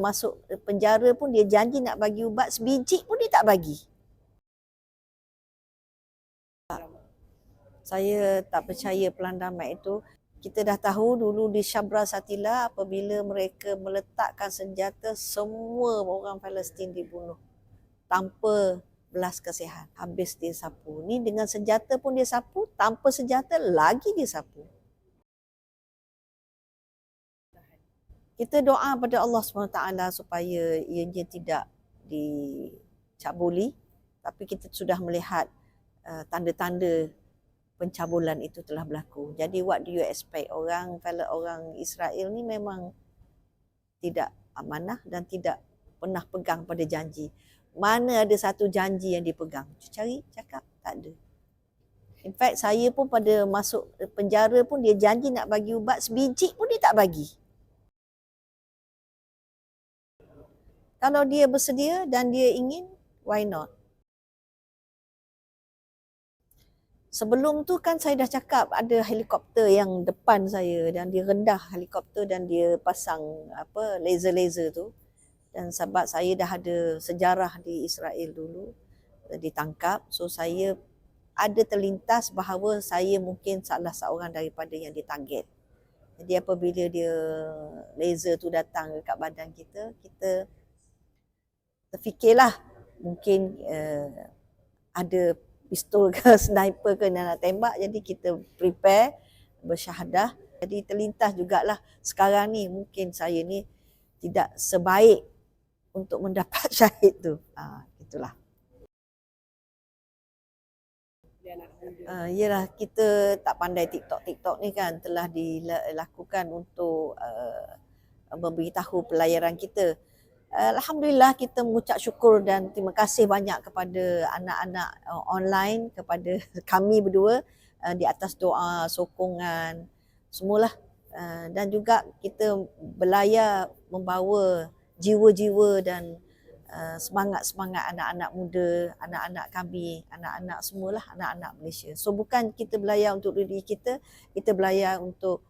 Masuk penjara pun dia janji nak bagi ubat sebiji pun dia tak bagi. Saya tak percaya pelan damai itu. Kita dah tahu dulu di Syabra Satila apabila mereka meletakkan senjata semua orang Palestin dibunuh tanpa belas kasihan. Habis dia sapu. Ni dengan senjata pun dia sapu, tanpa senjata lagi dia sapu. Kita doa pada Allah SWT supaya ianya tidak dicabuli tapi kita sudah melihat uh, tanda-tanda pencabulan itu telah berlaku. Jadi what do you expect? Orang kalau orang Israel ni memang tidak amanah dan tidak pernah pegang pada janji. Mana ada satu janji yang dipegang? Cari, cakap, tak ada. In fact, saya pun pada masuk penjara pun dia janji nak bagi ubat sebiji pun dia tak bagi. Kalau dia bersedia dan dia ingin, why not? Sebelum tu kan saya dah cakap ada helikopter yang depan saya dan dia rendah helikopter dan dia pasang apa laser-laser tu. Dan sebab saya dah ada sejarah di Israel dulu ditangkap so saya ada terlintas bahawa saya mungkin salah seorang daripada yang ditarget. Jadi apabila dia laser tu datang dekat badan kita, kita terfikirlah. Mungkin uh, ada pistol ke sniper ke nak tembak jadi kita prepare bersyahadah. Jadi terlintas jugalah. Sekarang ni mungkin saya ni tidak sebaik untuk mendapat syahid tu. Ha, itulah. Uh, yelah kita tak pandai TikTok. TikTok ni kan telah dilakukan untuk uh, memberitahu pelayaran kita Alhamdulillah kita mengucap syukur dan terima kasih banyak kepada anak-anak uh, online, kepada kami berdua uh, di atas doa, sokongan, semualah. Uh, dan juga kita berlayar membawa jiwa-jiwa dan semangat-semangat anak-anak muda, anak-anak kami, anak-anak semualah, anak-anak Malaysia. So bukan kita berlayar untuk diri kita, kita berlayar untuk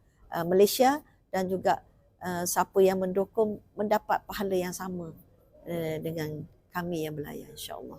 Malaysia dan juga uh, siapa yang mendukung mendapat pahala yang sama uh, dengan kami yang berlayar insya-Allah.